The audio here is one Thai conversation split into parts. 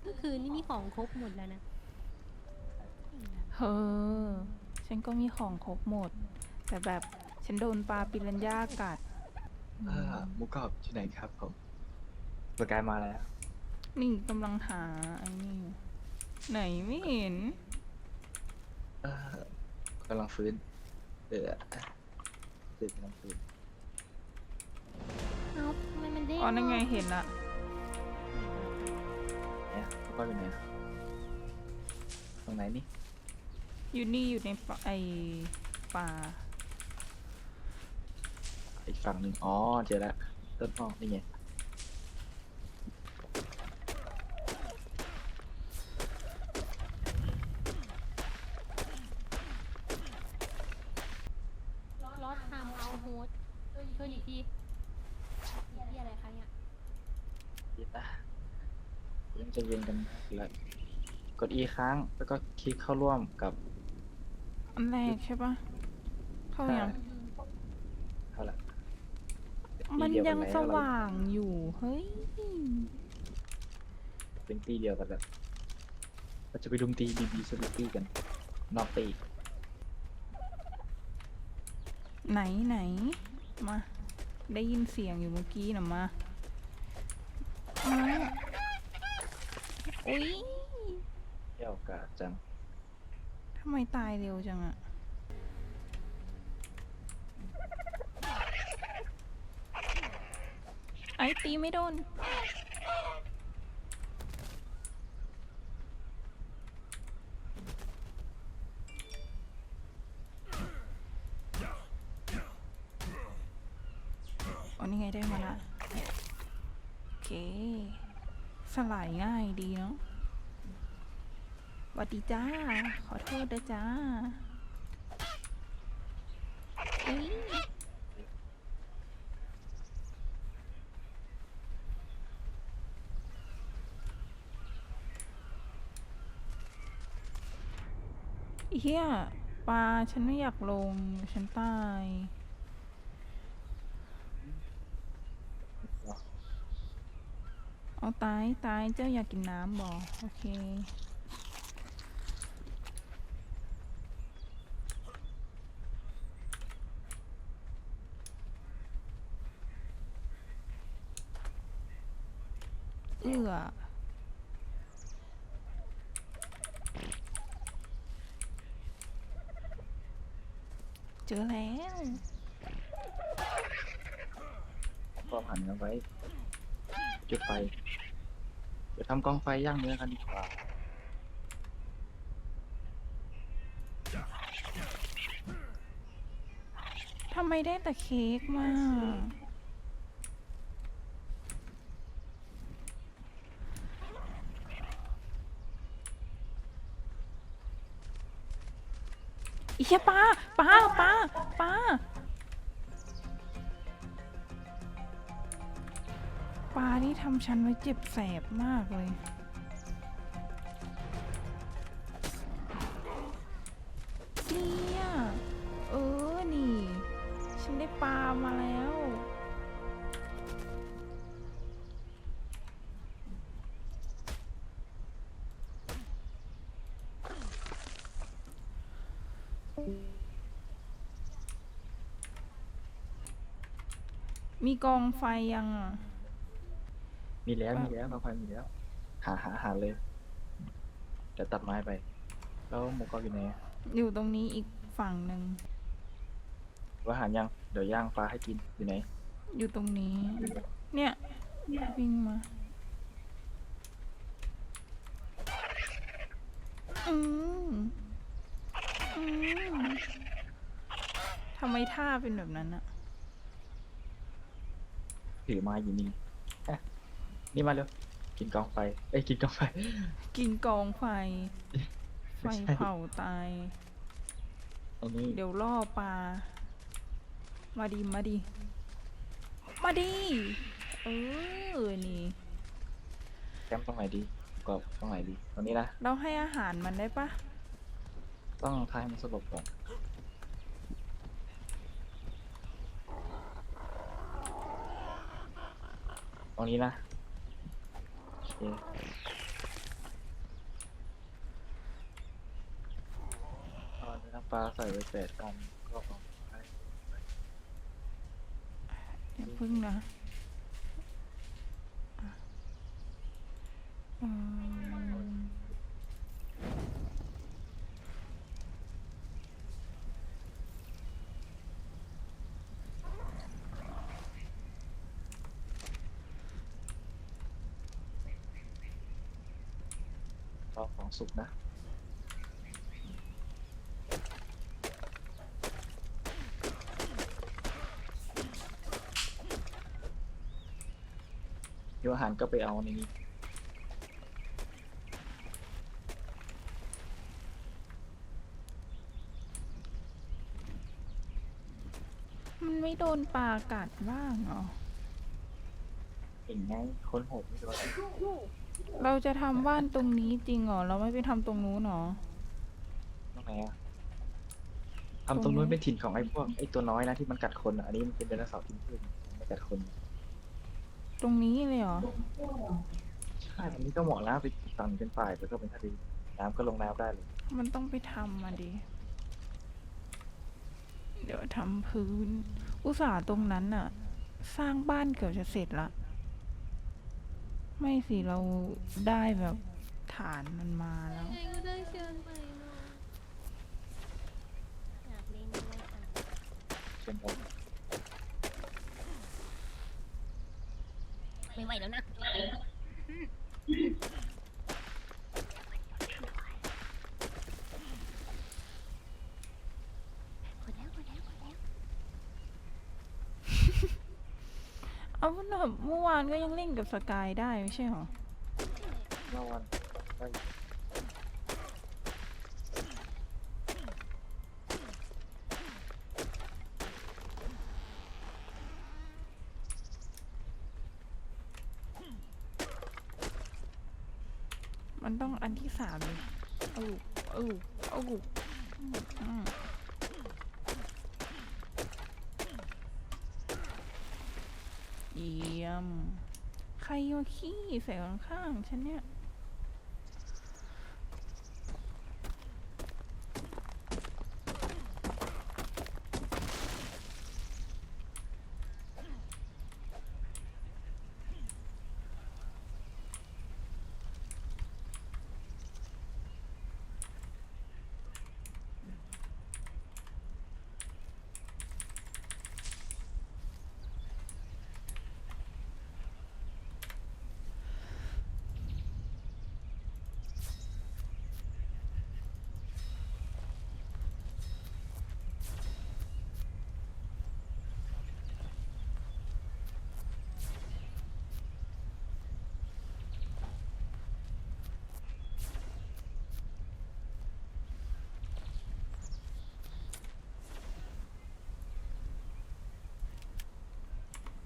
เมื่อคืนนี่มีของครบหมดแล้วนะเฮ้อฉันก็มีของครบหมด แต่แบบฉันโดนปลาปิรันย่ากัด อ่าหมูกรอบที่ไหนครับผมสกายมาแล้ว นี่กำลังหาไอ้นี่อยู่ไหนไม่เห็นเออกำลังฟื้นเออตื่นกำลังฟื้น เอ้าทำไมมันเด้งอ๋อนั่นไงเห็นละ เนี่ยแล้วก็อยู่ไหนอะตรงไหนนี่อยู่นี่อยู่ในป่าไอป่าอีกฝั่งหนึ่งอ๋อเจอแล้วต้นอ้อนี่ไงรถทำเอาโฮสช่วยอีกทีที่อะไรคะเนี่ยยินนะ ยังจะเย็นกันแล้วกด E ค้างแล้วก็คลิกเข้าร่วมกับอันแรกใช่ปะเข้ายัง เท่าไหร่มันตีเดีวกัยังไหสว่างอยู่ เฮ้ย เป็นตีเดียวกันแบบเราจะไปดุมตีบีบีสวิตตี้กัน นอกตีไหนไหน มา ได้ยินเสียงอยู่เมื่อกี้นะมามา อุ้ยเที่ยวกาจังทำไมตายเร็วจังอะไอ้ตีไม่โดน อันนี้ไงได้มาละ โอเค สลายง่ายดีเนาะวัสดีจ้า ขอโทษด้จ้าอีเฮียปลาฉันไม่อยากลง ฉันตาย เอาตายตายเจ้าอยากกินน้ำบอโอเค เอือเจอแล้วก็หันกันไว้ จุดไฟ ดี๋ยวทำกองไฟย่างเนื้อกันดีกว่าทำไมได้แต่เค้กมา อีเหี้ยปลาปลาปลาปลา ปลานี่ทำฉันไว้เจ็บแสบมากเลย เนี่ย เออ นี่ ฉันได้ปลามาแล้ว มีกองไฟยังอะ มีแล้วอะมีแล้วกองไฟมีแล้ว หาหาหาเลยเดี๋ยวตัดไม้ไป แล้วหมูกรอบอยู่ไหนอะอยู่ตรงนี้อีกฝั่งหนึ่ง ว่าหารยังเดี๋ยวย่างปลาให้กินอยู่ไหนอยู่ตรงนี้ เนี่ยวิ่งมาอืมอืมทำไมท่าเป็นแบบนั้นอะถือไม้อยู่นี่เอ๊ะ นี่มาเร็ว กินกองไฟ เอ้ย กินกองไฟ กินกองไฟ ไฟไม่ใช่ เผาตาย ตรงนี้เดี๋ยวล่อปลา มาดีมาดีมาดีเออ นี่ แคมป์ตรงไหนดีหมูกรอบตรงไหนดี ตรงนี้นะ เราให้อาหารมันได้ปะ ต้องทายมันสลบก่อนตรงนี้นะ จริงตอนน้ำปลาใส่ไปแปดกรัมก็ประมาณ อย่พึ่งนะ รอของสุกนะเดี๋ยวอาหารก็ไปเอาในนี้มันไม่โดนปลากัดบ้างเหรอ เห็นไงคนโหดไม่โดน เราจะทำบ้านตรงนี้จริงเหรอ เราไม่ไปทำตรงนู้นเหรอ ตรงไหนอะทำตรงนู้นเป็นถิ่นของไอ้พวกไอ้ตัวน้อยนะที่มันกัดคนอะอันนี้มันเป็นไดโนเสาร์กินพืชไม่กัดคน ตรงนี้เลยเหรอ ใช่อันนี้ก็เหมาะแล้วไปฝั่งเป็นฝ่ายแล้วก็เป็นทะเลน้ำก็ลงน้ำได้เลย มันต้องไปทำมาดิ เดี๋ยวทำพื้น อุตส่าห์ตรงนั้นน่ะ สร้างบ้านเกือบจะเสร็จละ ไม่สิเราได้แบบฐานมันมาแล้ว ยังไงก็ได้เชิญไปเนาะอยากเล่นด้วยค่ะเช่นกันไม่ไหวแล้วนะกดแล้วกดแล้วกดแล้ว เอาแบบเมื่อวานก็ยังเล่นกับสกายได้ไม่ใช่เหรอเมื่อวันได้มันต้องอันที่สามเลยเอาลูกเอาลูกเอาลูกอืมเยี่ยม ใครมาขี้ใส่ข้างๆฉันเนี่ย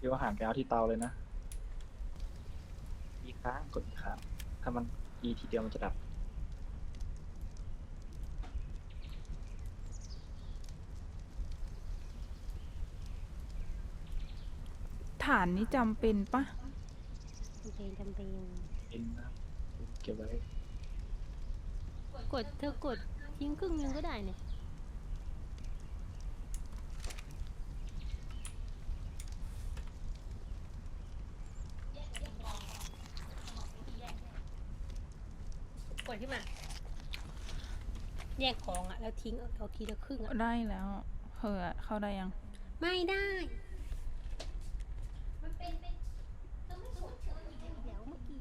เดี๋ยวอาหารไปเอาที่เตาเลยนะ อีกครั้งกดอีกครั้งถ้ามันอีทีเดียวมันจะดับ ฐานนี้จำเป็นปะจำเป็นจำเป็นเอ็นนะเก็บไว้ กดเธอกดทิ้งครึ่งนึงก็ได้เนี่ย กดขึ้นมา แยกของอะแล้วทิ้งเอาเอาทีละครึ่งอะได้แล้วเธออะเข้าได้ยัง ไม่ได้ มันเป็นเป็นต้องไม่กดเชิญอีกแล้วเมื่อกี้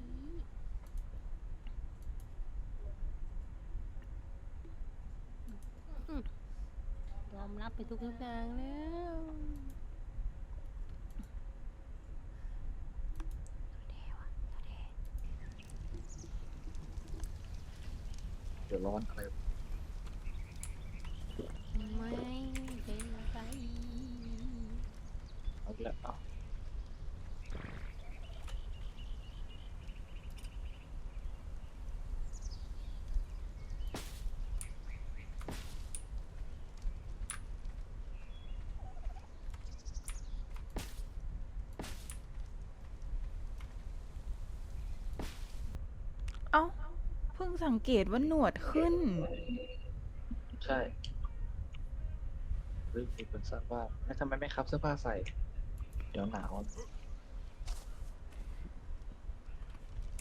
อืมยอมรับไปทุกทุกๆอย่างแล้วเดี๋ยวร้อนอะไร ไม่เป็นไร เอาอีกแล้วเอา เอ้า เพิ่ งสังเกตว่าหนวดขึ้น ใช่เฮ้ยมีคนทราบว่าแล้วทำไมไม่คับเสื้อผ้าใส่ เดี๋ยวหนาว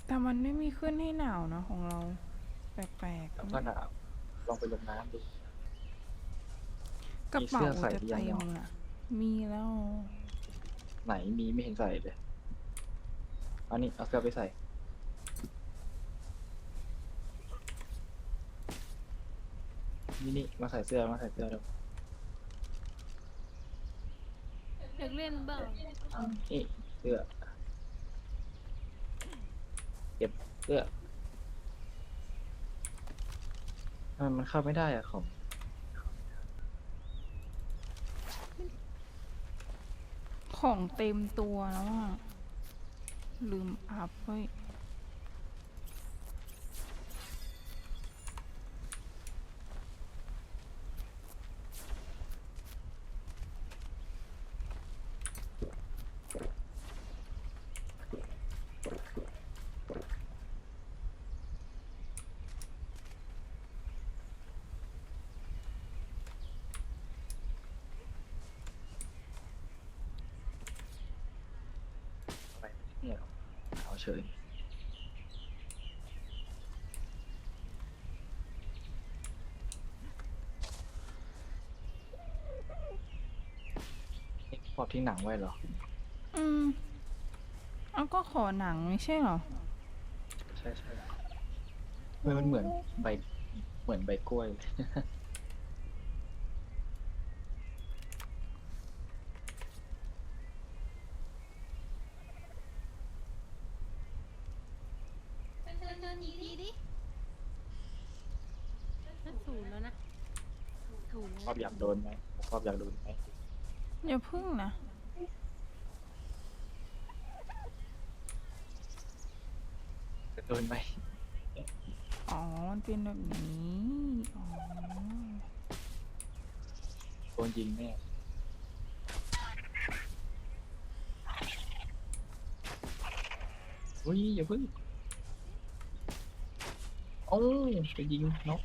แต่มันไม่มีขึ้นให้หนาวนะของเรา แปลกแล้วก็หนาวลองไปลงน้ำดูๆกระเป๋ามีเสื้อใส่จะหรือยัเต็งมเนาะ อะ มีแล้ว ไหนมีไม่เห็นใส่เลย อันนี้เอาเสื้อไปใส่ นี่นี่มาใส่เสื้อมาใส่เสื้อเร็วอยากเล่นบ้างนี่เสื้อเก็บเสื้อทำไมมันเข้าไม่ได้อะของของเต็มตัวแล้วอะ ลืมอัพไว้อะไรเนี่ย เอาเฉยนี่พอทิ้งหนังไว้เหรอ อืมเอาก็ขอหนังไม่ใช่เหรอ ใช่ใช่เฮ้ยมันเหมือนใบเหมือนใบกล้วยเลย เดินเดินอีกทีดินั่นศูนย์แล้วนะศูนย์ ชอบอยากโดนไหมชอบอยากโดนไหม อย่าพึ่งนะจะโดนไหมอ๋อ มันเป็นแบบนี้ อ๋อ โดนยิงแน่อุ้ยอย่าเพิ่งโอ้ยจะยิงนก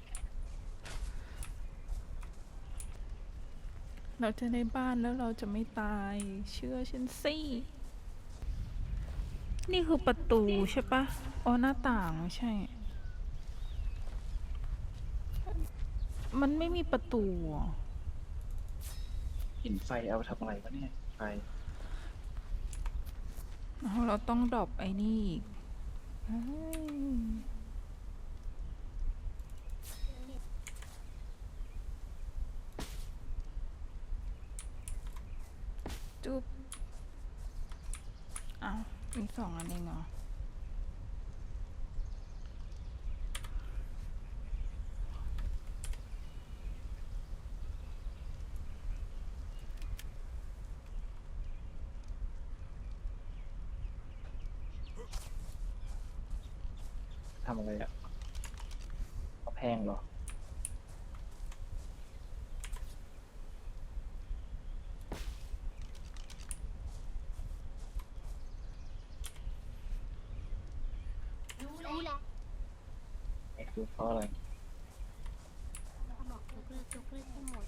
เราจะได้บ้านแล้วเราจะไม่ตายเชื่อฉันสินี่คือประตูใช่ปะอ๋อหน้าต่างไม่ใช่ มันไม่มีประตูอะหินไฟเอาไปทำอะไรวะเนี่ยไฟแล้วเราต้องดรอปไอ้นี่อีกเฮ้ย จุ๊บอ้าวมีสองอันเองเหรอทำอะไรอะเอาแพงเหรอ รู้แหละ ไอ้ คือเพราะอะไรเขาบอกยกเลิกยกเลิกทั้งหมด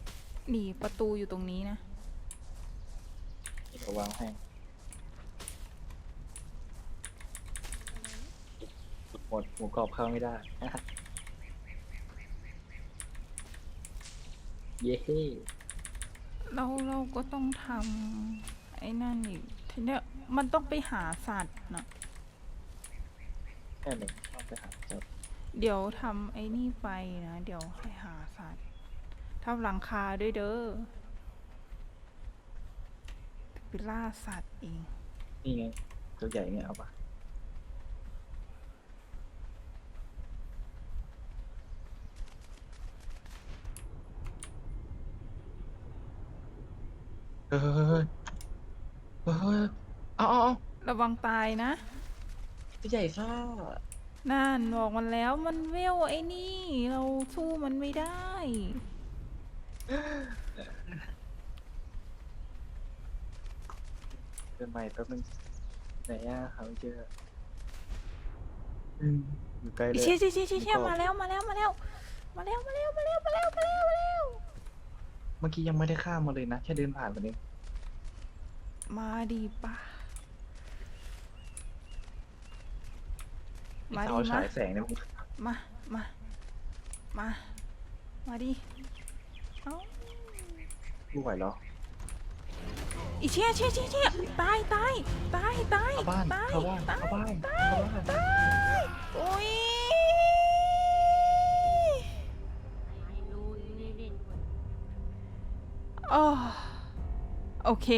หนีประตูอยู่ตรงนี้นะ เดี๋ยววางให้หมดหมูกรอบเข้าไม่ได้ เย้เราเราก็ต้องทำไอ้นั่นอีกทีเนี้ยมันต้องไปหาสัตว์นะแค่หนึ่งต้องไปหาเจอ เดี๋ยวทำไอ้นี่ไปนะ เดี๋ยวให้หาสัตว์ทำหลังคาด้วยเด้อไปล่าสัตว์เอง นี่ไง ตัวใหญ่เนี่ยเอาปะเฮ้ยเฮ้ยเฮ้ยเฮ้ยเอาเอาเอาระวังตายนะ ตัวใหญ่ค่ะ นั่นบอกมันแล้วมันเวลไอ้นี่ เราสู้มันไม่ได้เดินใหม่แป๊บนึงไหนอะหาไม่เจออืมอยู่ไกลเลยเชี่ยเชี่ยเชี่ยเชี่ยมีเชี่ยกรอบมาแล้วมาแล้วมาแล้วมาแล้วมาแล้วมาแล้วมาแล้วมาแล้วมาแล้วมาแล้วเมื่อกี้ยังไม่ได้ข้ามมาเลยนะ แค่เดินผ่านมาเองมาดีป่ะ ไอ้ มาเสาดิฉามายแสงเนี่ยมันมา มา มา มาดิ เอ้าผู้ไหวเหรอ อีเชี่ยเชี่ยเชี่ยเชี่ยตายตายตายตายเข้าบ้านตายเข้าบ้านตายเข้าบ้านตายเข้าบ้าน ตายโอ้ยไอ้รู้อยู่ในเด่นโอ้โอเค